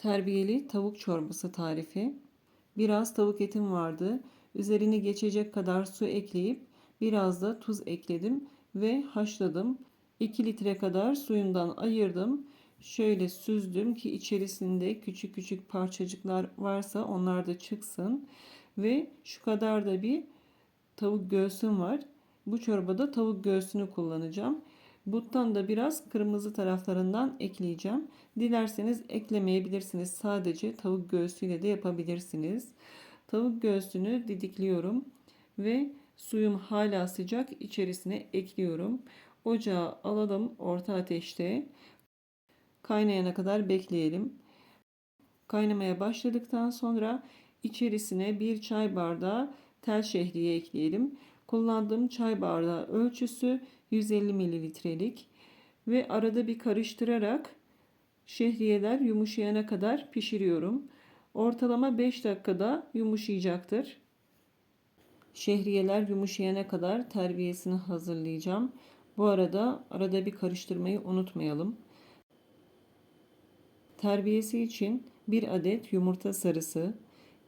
Terbiyeli tavuk çorbası tarifi. Biraz tavuk etim vardı. Üzerini geçecek kadar su ekleyip biraz da tuz ekledim ve haşladım. 2 litre kadar suyundan ayırdım. Şöyle süzdüm ki içerisinde küçük küçük parçacıklar varsa onlar da çıksın. Ve şu kadar da bir tavuk göğsüm var. Bu çorbada tavuk göğsünü kullanacağım. Buttan da biraz kırmızı taraflarından ekleyeceğim. Dilerseniz eklemeyebilirsiniz. Sadece tavuk göğsüyle de yapabilirsiniz. Tavuk göğsünü didikliyorum ve suyum hala sıcak içerisine ekliyorum. Ocağa alalım orta ateşte. Kaynayana kadar bekleyelim. Kaynamaya başladıktan sonra içerisine bir çay bardağı tel şehriye ekleyelim. Kullandığım çay bardağı ölçüsü 150 mililitrelik ve arada bir karıştırarak şehriyeler yumuşayana kadar pişiriyorum. Ortalama 5 dakikada yumuşayacaktır. Şehriyeler yumuşayana kadar terbiyesini hazırlayacağım. Bu arada arada bir karıştırmayı unutmayalım. Terbiyesi için 1 adet yumurta sarısı,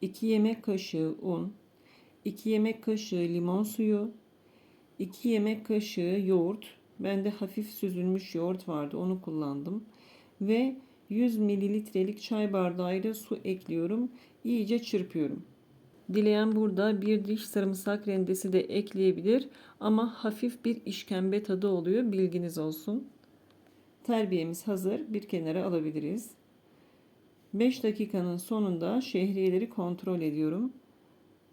2 yemek kaşığı un, 2 yemek kaşığı limon suyu, 2 yemek kaşığı yoğurt. Bende hafif süzülmüş yoğurt vardı onu kullandım. Ve 100 mililitrelik çay bardağıyla su ekliyorum. İyice çırpıyorum. Dileyen burada bir diş sarımsak rendesi de ekleyebilir ama hafif bir işkembe tadı oluyor bilginiz olsun. Terbiyemiz hazır bir kenara alabiliriz. 5 dakikanın sonunda şehriyeleri kontrol ediyorum.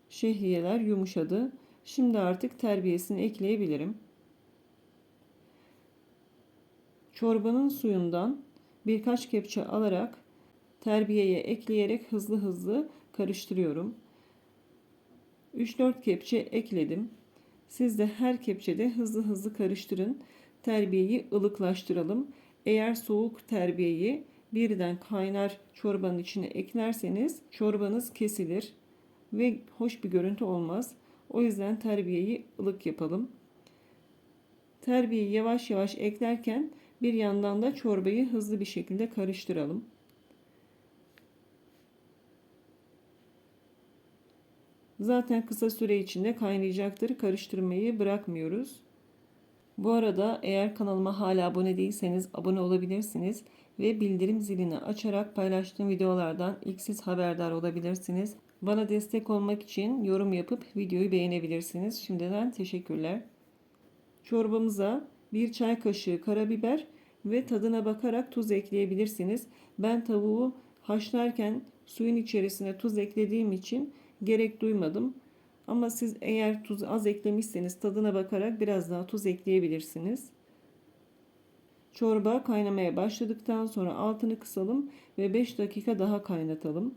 Şehriyeler yumuşadı. Şimdi artık terbiyesini ekleyebilirim. Çorbanın suyundan birkaç kepçe alarak terbiyeye ekleyerek hızlı hızlı karıştırıyorum. 3-4 kepçe ekledim. Siz de her kepçede hızlı hızlı karıştırın. Terbiyeyi ılıklaştıralım. Eğer soğuk terbiyeyi birden kaynar çorbanın içine eklerseniz çorbanız kesilir ve hoş bir görüntü olmaz. O yüzden terbiyeyi ılık yapalım. Terbiyeyi yavaş yavaş eklerken bir yandan da çorbayı hızlı bir şekilde karıştıralım. Zaten kısa süre içinde kaynayacaktır. Karıştırmayı bırakmıyoruz. Bu arada eğer kanalıma hala abone değilseniz abone olabilirsiniz ve bildirim zilini açarak paylaştığım videolardan ilk siz haberdar olabilirsiniz. Bana destek olmak için yorum yapıp videoyu beğenebilirsiniz. Şimdiden teşekkürler. Çorbamıza bir çay kaşığı karabiber ve tadına bakarak tuz ekleyebilirsiniz. Ben tavuğu haşlarken suyun içerisine tuz eklediğim için gerek duymadım. Ama siz eğer tuz az eklemişseniz tadına bakarak biraz daha tuz ekleyebilirsiniz. Çorba kaynamaya başladıktan sonra altını kısalım ve 5 dakika daha kaynatalım.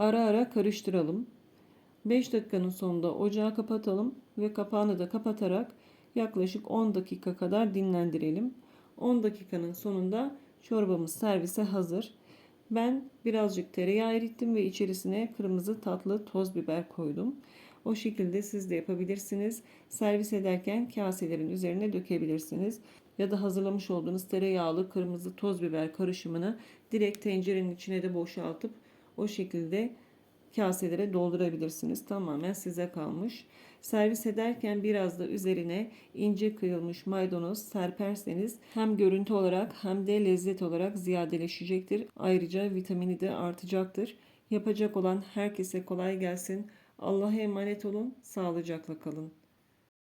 Ara ara karıştıralım. 5 dakikanın sonunda ocağı kapatalım ve kapağını da kapatarak yaklaşık 10 dakika kadar dinlendirelim. 10 dakikanın sonunda çorbamız servise hazır. Ben birazcık tereyağı erittim ve içerisine kırmızı tatlı toz biber koydum. O şekilde siz de yapabilirsiniz. Servis ederken kaselerin üzerine dökebilirsiniz. Ya da hazırlamış olduğunuz tereyağlı kırmızı toz biber karışımını direkt tencerenin içine de boşaltıp o şekilde kaselere doldurabilirsiniz. Tamamen size kalmış. Servis ederken biraz da üzerine ince kıyılmış maydanoz serperseniz hem görüntü olarak hem de lezzet olarak ziyadeleşecektir. Ayrıca vitamini de artacaktır. Yapacak olan herkese kolay gelsin. Allah'a emanet olun. Sağlıcakla kalın.